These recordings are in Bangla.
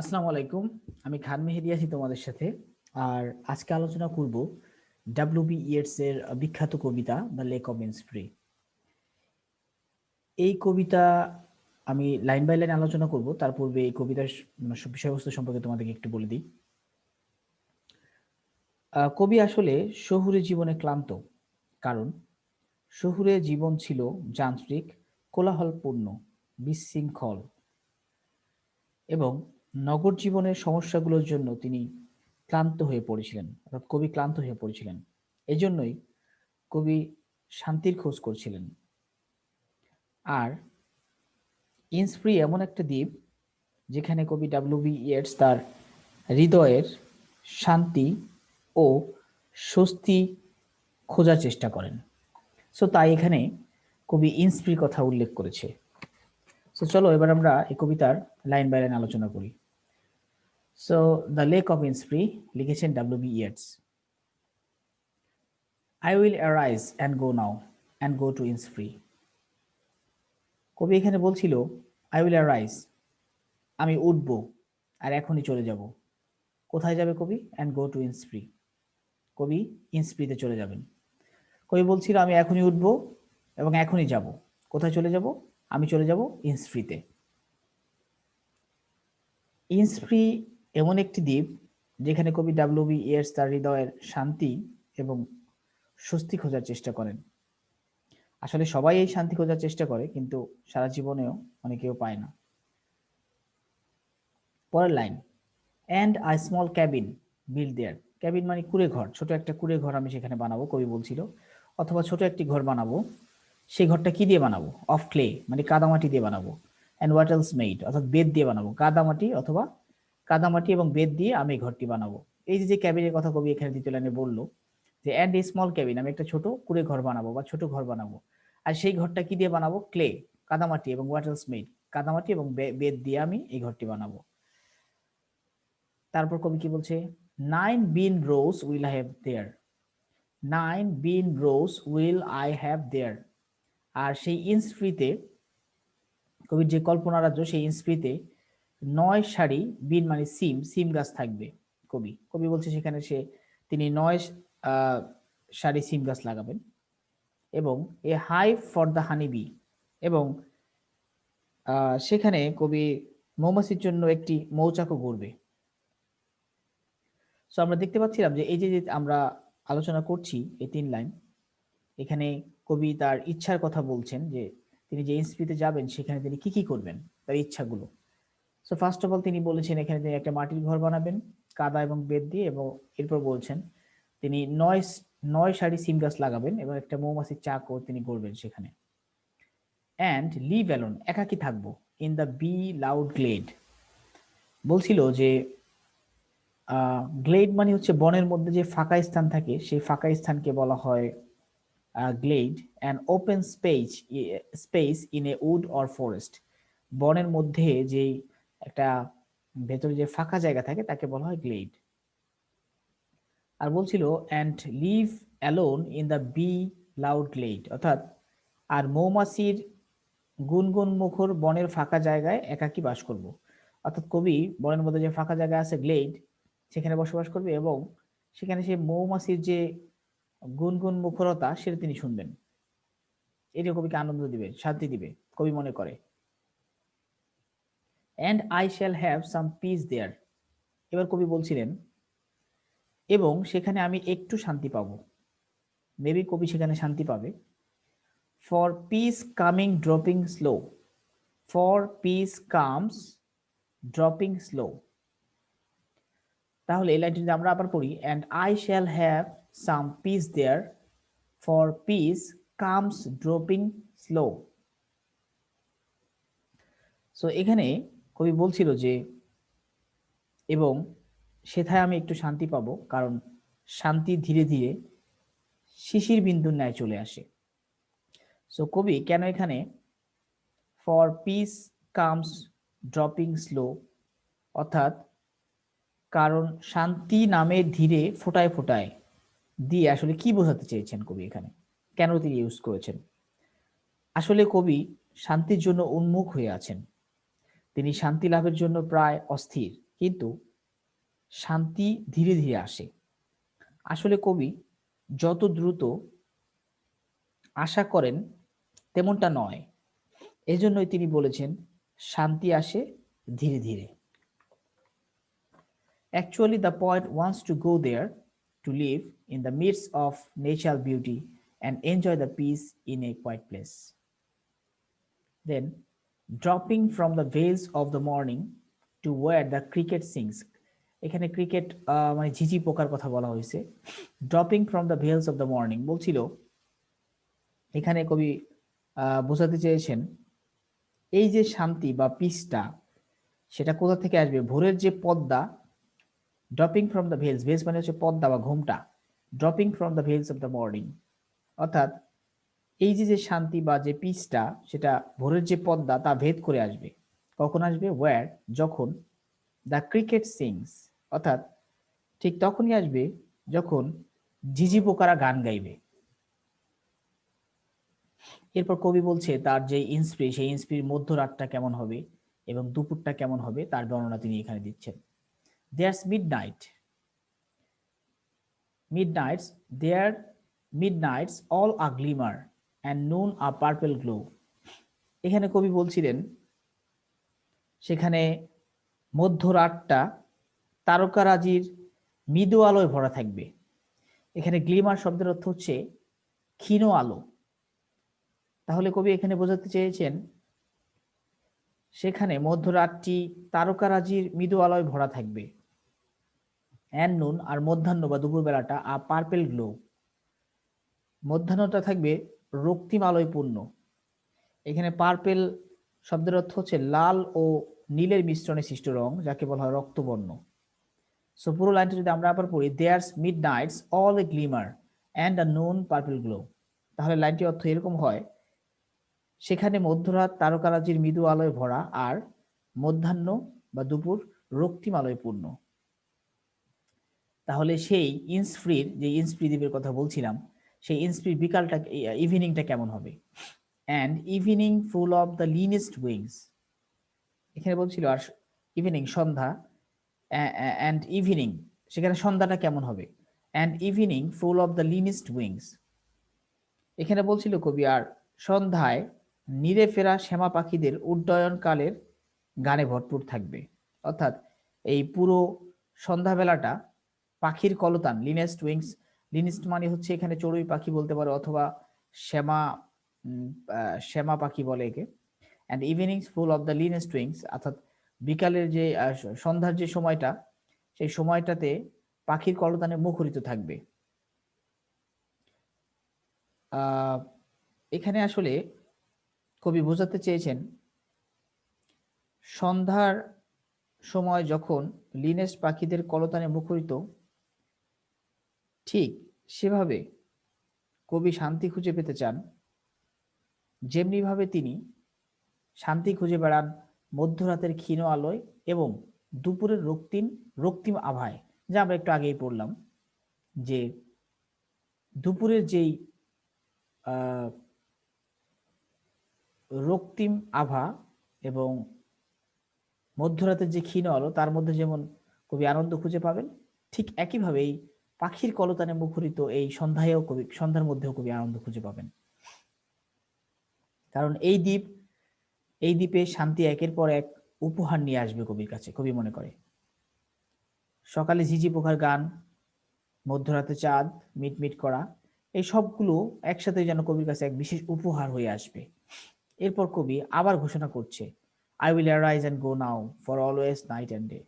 আসসালামু আলাইকুম। আমি খান মেহেদি আছি তোমাদের সাথে। আর আজকে আলোচনা করব ডাব্লিউ বি ইয়েটস এর বিখ্যাত কবিতা দ্য লেক অফ ইন্সপ্রি এই কবিতা আমি লাইন বাই লাইন আলোচনা করব। তার পূর্বে এই কবিতার বিষয়বস্তু সম্পর্কে তোমাদেরকে একটু বলে দিই। কবি আসলে শহুরে জীবনে ক্লান্ত। কারণ শহুরে জীবন ছিল যান্ত্রিক, কোলাহলপূর্ণ, বিশৃঙ্খল এবং নগর জীবনের সমস্যাগুলোর জন্য তিনি ক্লান্ত হয়ে পড়েছিলেন, অর্থাৎ কবি ক্লান্ত হয়ে পড়েছিলেন। এজন্যই কবি শান্তির খোঁজ করছিলেন। আর ইন্সফ্রি এমন একটা দ্বীপ যেখানে কবি ডাব্লিউ বি ইয়েটস তার হৃদয়ের শান্তি ও স্বস্তি খোঁজার চেষ্টা করেন। সো তাই এখানে কবি ইন্সফ্রির কথা উল্লেখ করেছে। সো চলো এবার আমরা এই কবিতার লাইন বাই লাইন আলোচনা করি। So the lake of Innisfree লিখেছেন W B Yeats I will arise and go now and go to Innisfree কবি এখানে বলছিল আই উইল অ্যারাইজ আমি উঠব, আর এখনই চলে যাব। কোথায় যাবে কবি? অ্যান্ড গো টু ইন্সফ্রি কবি ইন্সফ্রিতে চলে যাবেন। কবি বলছিল, আমি এখনই উঠব এবং এখনই যাব। কোথায় চলে যাব? আমি চলে যাব ইন্সফ্রিতে ইন্সফ্রি এমন একটি দ্বীপ যেখানে কবি ডাব্লিউ বি ইয়ার্স তার হৃদয়ের শান্তি এবং স্বস্তি খোঁজার চেষ্টা করেন। আসলে সবাই এই শান্তি খোঁজার চেষ্টা করে, কিন্তু সারা জীবনেও অনেকেও পায় না। পরের line and I small cabin build there cabin মানে কুড়ে ঘর, ছোট একটা কুড়ে ঘর আমি সেখানে বানাবো, কবি বলছিল, অথবা ছোট একটি ঘর বানাবো সেই ঘরটা কি দিয়ে বানাবো? অফ ক্লে মানে কাদামাটি দিয়ে বানাবো। অ্যান্ড হোয়াট এলস মেড অর্থাৎ বেদ দিয়ে বানাবো, কাদামাটি অথবা কাদামাটি এবং বেদ দিয়ে আমি ঘরটি বানাবো। এই যে ক্যাবিনের কথা কবি এখানে দ্বিতীয় লাইনে বলল, যে অ্যান্ড এ স্মল ক্যাবিন আমি একটা ছোট কুড়ে ঘর বানাবো বা ছোট ঘর বানাবো। আর সেই ঘরটা কি দিয়ে বানাবো? ক্লে কাদামাটি এবং ওয়াটার এলস মেড কাদামাটি এবং বেদ দিয়ে আমি এই ঘরটি বানাবো। তারপর কবি কি বলছে? Nine bean rows will have there nine bean rows will I have there আর সেই ইন্সফ্রিতে কবির যে কল্পনা রাজ্য সেই ইন্সফ্রিতে নয় শাড়ি বিন মানে সিম সিম গাছ থাকবে কবি। কবি বলছে সেখানে সে, তিনি নয় শাড়ি সিম গাছ লাগাবেন এবং a hive for the honey bee এবং সেখানে কবি মৌমাছির জন্য একটি মৌচাকও গড়বে। সো আমরা দেখতে পাচ্ছিলাম যে এই যে আমরা আলোচনা করছি এই তিন লাইন, এখানে কবি তার ইচ্ছার কথা বলছেন যে, তিনি যে এনসিপিতে যাবেন সেখানে তিনি কি কি করবেন, তার ইচ্ছাগুলো। সো ফার্স্ট অফ অল তিনি বলেছেন এখানে তিনি একটা মাটির ঘর বানাবেন, কাদা এবং বেদ দিয়ে, এবং এরপর বলছেন তিনি নয় নয় সারি সিম গাছ লাগাবেন এবং একটা মৌমাছির চাকও তিনি করবেন সেখানে। অ্যান্ড লি ভ্যালন একাকি থাকব in the bee loud glade বলছিল যে গ্লেড মানে হচ্ছে বনের মধ্যে যে ফাঁকা স্থান থাকে, সেই ফাঁকা স্থানকে বলা হয় glade and open space space in a wood or forest বনের মধ্যে যেই একটা ভেতরে যে ফাঁকা জায়গা থাকে, তাকে বলা হয় গ্লেড আর বলছিল and live alone in the bee loud glade অর্থাৎ, আর মৌমাছির গুনগুন মুখর বনের ফাঁকা জায়গায় একাকি বাস করব। অর্থাৎ কবি বনের মধ্যে যে ফাঁকা জায়গা আছে গ্লেড সেখানে বসবাস করবে এবং সেখানে সে মৌমাছির যে গুনগুন মুখরতা, সেটা তিনি শুনবেন। এটি কবিকে আনন্দ দিবে, শান্তি দিবে, কবি মনে করে। And I shall have some peace there এবার কবি বলছিলেন, এবং সেখানে আমি একটু শান্তি পাব। মেবি কবি সেখানে শান্তি পাবে। For peace coming dropping slow for peace comes dropping slow তাহলে এই লাইনটি যদি আমরা আবার পড়ি and I shall have some peace there for peace comes dropping slow so এখানে কবি বলছিল যে, এবং সেথায় আমি একটু শান্তি পাবো, কারণ শান্তি ধীরে ধীরে শিশির বিন্দুর ন্যায় চলে আসে। সো কবি, কেন এখানে for peace comes dropping slow অর্থাৎ কারণ শান্তি নামে ধীরে ফোটায় ফোটায় দিয়ে আসলে কি বোঝাতে চেয়েছেন কবি এখানে? কেন তিনি ইউজ করেছেন? আসলে কবি শান্তির জন্য উন্মুখ হয়ে আছেন। তিনি শান্তি লাভের জন্য প্রায় অস্থির, কিন্তু শান্তি ধীরে ধীরে আসে। আসলে কবি যত দ্রুত আশা করেন তেমনটা নয়। এজন্যই তিনি বলেছেন, শান্তি আসে ধীরে ধীরে। Actually the point once to go there to live in the midst of nature beauty and enjoy the peace in a quiet place then dropping from the veils of the morning to where the cricket sings. এখানে ক্রিকেট মানে ঝিঝি পোকার কথা বলা হয়েছে। Dropping from the veils of the morning বলছিল, এখানে কবি বোঝাতে চেয়েছেন, এই যে শান্তি বা পিসটা সেটা কোথা থেকে আসবে? ভোরের যে Padma dropping from the veils veils মানে হচ্ছে পদ্মা বা ঘুমটা dropping from the veils of the morning অর্থাৎ এই যে যে শান্তি বা যে পিসটা সেটা ভোরের যে পদ্মা, তা ভেদ করে আসবে। কখন আসবে? ওয়্যার যখন দ্য ক্রিকেট সিংস অর্থাৎ ঠিক তখনই আসবে যখন ঝিঝি পোকারা গান গাইবে। এরপর কবি বলছে, তার যে ইন্সপ্রি সেই ইন্সপ্রির মধ্যরাতটা কেমন হবে এবং দুপুরটা কেমন হবে, তার বর্ণনা তিনি এখানে দিচ্ছেন। There's midnight midnight's there midnight's all a glimmer and noon a purple glow এখানে কবি বলছিলেন, সেখানে মধ্যরাতটা তারকারাজির মৃদু আলোয় ভরা থাকবে। এখানে গ্লিমার শব্দের অর্থ হচ্ছে ক্ষীণ আলো। তাহলে কবি এখানে বোঝাতে চেয়েছেন, সেখানে মধ্যরাতটি তারকারাজির মৃদু আলোয় ভরা থাকবে। অ্যান নুন আর মধ্যাহ্ন বা দুপুরবেলাটা আ পার্পেল গ্লো মধ্যাহ্নটা থাকবে রক্তিম আলোয় পূর্ণ এখানে পার্পেল শব্দের অর্থ হচ্ছে লাল ও নীলের মিশ্রণে সৃষ্ট রং, যাকে বলা হয় রক্তবর্ণ। সো পুরো লাইনটা যদি আমরা আবার পড়ি there's midnight's all a glimmer and a noon purple glow তাহলে লাইনটির অর্থ এরকম হয়, সেখানে মধ্যরাত তারকারাজির মৃদু আলোয় ভরা আর মধ্যাহ্ন বা দুপুর রক্তিম আলোয় পূর্ণ তাহলে সেই ইন্সফ্রির, যে ইন্সফ্রি দ্বীপের কথা বলছিলাম সেই ইন্সফ্রির বিকালটা ইভিনিংটা কেমন হবে? And evening full of the linnet's wings এখানে বলছিল আর ইভিনিং সন্ধ্যা অ্যান্ড ইভিনিং সেখানে সন্ধ্যাটা কেমন হবে? And evening full of the linnet's wings এখানে বলছিল কবি, আর সন্ধ্যায় নিরে ফেরা শ্যামা পাখিদের উড্ডয়নকালের গানে ভরপুর থাকবে। অর্থাৎ এই পুরো সন্ধ্যাবেলাটা পাখির কলতান লিনেস্ট উইংস লিনেস্ট মানে হচ্ছে এখানে চড়ুই পাখি বলতে পারো অথবা শ্যামা শ্যামা পাখি বলে একে। And evenings full of the linnet's wings অর্থাৎ বিকালের যে সন্ধ্যার যে সময়টা, সেই সময়টাতে পাখির কলতানে মুখরিত থাকবে। এখানে আসলে কবি বোঝাতে চেয়েছেন, সন্ধ্যার সময় যখন লিনেস্ট পাখিদের কলতানে মুখরিত, ঠিক সেভাবে কবি শান্তি খুঁজে পেতে চান। যেমনিভাবে তিনি শান্তি খুঁজে বেড়ান মধ্যরাতের ক্ষীণ আলোয় এবং দুপুরের রক্তিম রক্তিম আভায়, যা আমরা একটু আগেই পড়লাম, যে দুপুরের যেই রক্তিম আভা এবং মধ্যরাতের যে ক্ষীণ আলো, তার মধ্যে যেমন কবি আনন্দ খুঁজে পাবেন, ঠিক একইভাবে এই পাখির কলতানে মুখরিত এই সন্ধ্যায়ও কবি, সন্ধ্যার মধ্যেও কবি আনন্দ খুঁজে পাবেন। কারণ এই দ্বীপ, এই দ্বীপে শান্তি একের পর এক উপহার নিয়ে আসবে কবির কাছে, কবি মনে করে। সকালে ঝিঝি পোকার গান, মধ্যরাতে চাঁদ, মিটমিট করা, এই সবগুলো একসাথে যেন কবির কাছে এক বিশেষ উপহার হয়ে আসবে। এরপর কবি আবার ঘোষণা করছে I will arise and go now for always night and day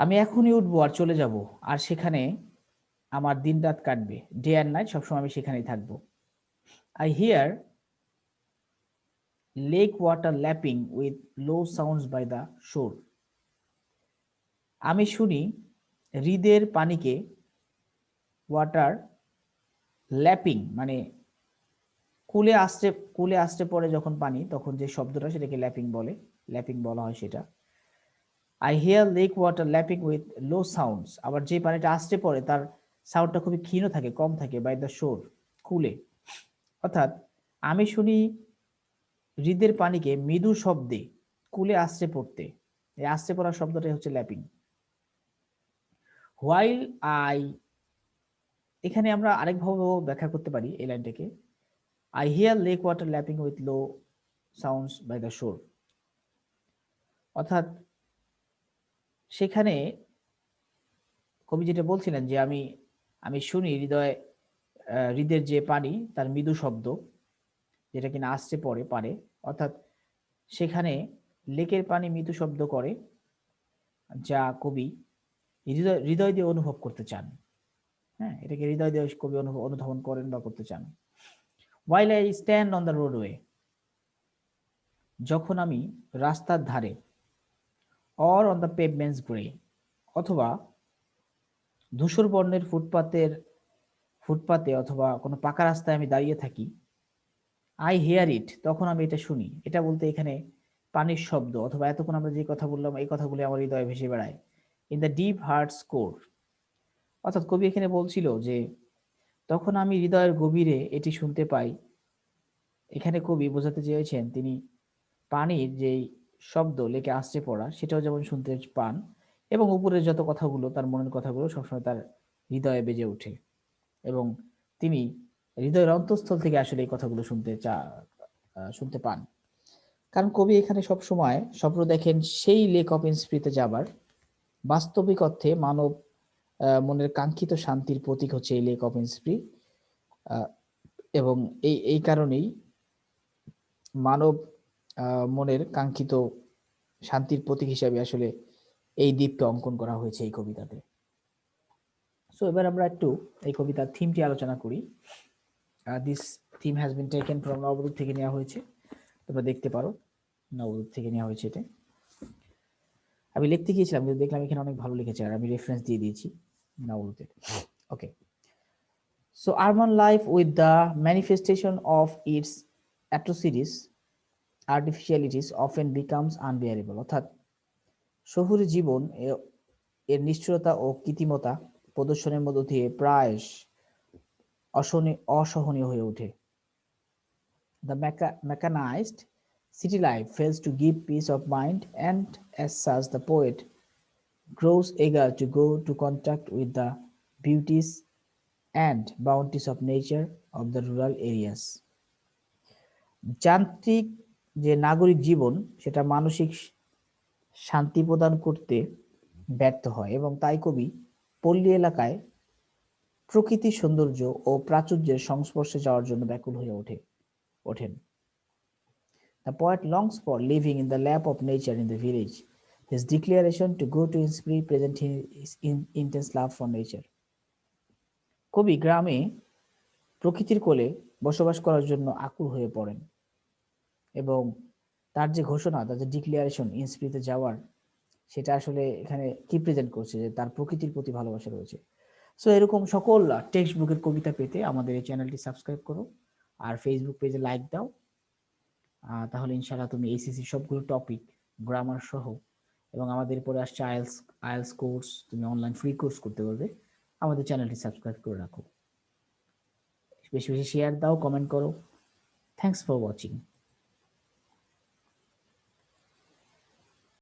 আমি এখনই উঠবো আর চলে যাব। আর সেখানে আমার দিন রাত কাটবে। ডে অ্যান্ড নাইট সবসময় আমি সেখানেই থাকব। I hear lake water lapping with low sounds by the shore আমি শুনি হৃদের পানিকে ওয়াটার ল্যাপিং মানে কুলে আসতে কুলে আসতে পড়ে যখন পানি, তখন যে শব্দটা সেটাকে ল্যাপিং বলে। ল্যাপিং বলা হয় সেটা। I hear lake water lapping with low sounds আবার যে পানিটা আসতে পড়ে, তার সাউন্ডটা খুবই ক্ষীণ থাকে, কম থাকে বাই দ্য শোর কুলে অর্থাৎ, আমি শুনি হৃদের পানিকে মৃদু শব্দে কুলে আসতে পড়তে। এই আসতে পড়ার শব্দটাই হচ্ছে ল্যাপিং হোয়াইল আই এখানে আমরা আরেকভাবেও ব্যাখ্যা করতে পারি এই লাইনটাকে। I hear lake water lapping with low sounds by the shore অর্থাৎ সেখানে কবি যেটা বলছিলেন যে আমি আমি শুনি হৃদয় হৃদের যে পানি, তার মৃদু শব্দ, যেটা কিনা আসতে পড়ে, পারে। অর্থাৎ সেখানে লেকের পানি মৃদু শব্দ করে, যা কবি হৃদয় হৃদয় দিয়ে অনুভব করতে চান। হ্যাঁ এটাকে হৃদয় দিয়ে কবি অনুভব, অনুধাবন করেন বা করতে চান। While I stand on the roadway যখন আমি রাস্তার ধারে or on the pavements grey অথবা ধূসর বর্ণের ফুটপাতের, ফুটপাতে অথবা কোনো পাকা রাস্তায় আমি দাঁড়িয়ে থাকি আই হেয়ার ইট তখন আমি এটা শুনি। এটা বলতে এখানে পানির শব্দ, অথবা এতক্ষণ আমরা যে কথা বললাম, এই কথাগুলি আমার হৃদয়ে ভেসে বেড়ায়। In the deep heart's core অর্থাৎ কবি এখানে বলছিল যে, তখন আমি হৃদয়ের গভীরে এটি শুনতে পাই। এখানে কবি বোঝাতে চেয়েছেন তিনি পানির যেই শব্দ লেকে আসছে পড়া, সেটাও যেমন শুনতে পান এবং উপরের যত কথাগুলো, তার মনের কথাগুলো সবসময় তার হৃদয়ে বেজে ওঠে। এবং তিনি হৃদয়ের অন্তঃস্থল থেকে আসলে এই কথাগুলো শুনতে চা শুনতে পান। কারণ কবি এখানে সব সময় স্বপ্ন দেখেন সেই লেক অফ ইন্সপ্রিতে যাবার। বাস্তবিক অর্থে মানব মনের কাঙ্ক্ষিত শান্তির প্রতীক হচ্ছে এই লেক অফ ইন্সপ্রি এবং এই এই কারণেই মানব মনের কাঙ্ক্ষিত শান্তির প্রতীক হিসাবে আসলে এই দ্বীপকে অঙ্কন করা হয়েছে এই কবিতাতে। সো এবার আমরা একটু এই কবিতার থিমটি আলোচনা করি। This theme has been taken from Nabadoot থেকে নেওয়া হয়েছে। তোমরা দেখতে পারো নবদূত থেকে নেওয়া হয়েছে এটা। আমি লিখতে গিয়েছিলাম, কিন্তু দেখলাম এখানে অনেক ভালো লিখেছে, আর আমি রেফারেন্স দিয়ে দিয়েছি নবদূতে okay so urban life with the manifestation of its atrocities artificialities often becomes unbearable অর্থাৎ শহুরে জীবন এর নিশ্চয়তা ও কৃত্রিমতা প্রদর্শনের মধ্য দিয়ে প্রায় অসহনী অসহনীয় হয়ে ওঠে। The mechanised city life fails to give peace of mind and as says the poet grows eager to go to contact with the beauties and boundaries of nature of the rural areas যান্ত্রিক যে নাগরিক জীবন, সেটা মানসিক শান্তি প্রদান করতে ব্যর্থ হয় এবং তাই কবি পল্লী এলাকায় প্রকৃতি সৌন্দর্য ও প্রাচুর্যের সংস্পর্শে যাওয়ার জন্য ব্যাকুল হয়ে ওঠে, ওঠেন The poet longs for living in the lap of nature in the village. His declaration to go to Innsbruck present his intense love. কবি গ্রামে প্রকৃতির কোলে বসবাস করার জন্য আকুল হয়ে পড়েন এবং তার যে ঘোষণা, তার যে ডিক্লিয়ারেশন ইন্সপ্রিতে যাওয়ার, সেটা আসলে এখানে কি প্রেজেন্ট করছে যে তার প্রকৃতির প্রতি ভালোবাসা রয়েছে। সো এরকম সকল টেক্সট বুকের কবিতা পেতে আমাদের এই চ্যানেলটি সাবস্ক্রাইব করো আর ফেসবুক পেজে লাইক দাও। তাহলে ইনশাআল্লাহ তুমি এইসিসি সবগুলো টপিক গ্রামার সহ এবং আমাদের পরে আসছে আয়েলস আইএলস কোর্স তুমি অনলাইন ফ্রি কোর্স করতে পারবে। আমাদের চ্যানেলটি সাবস্ক্রাইব করে রাখো। বেশি বেশি শেয়ার দাও কমেন্ট করো। Thanks for watching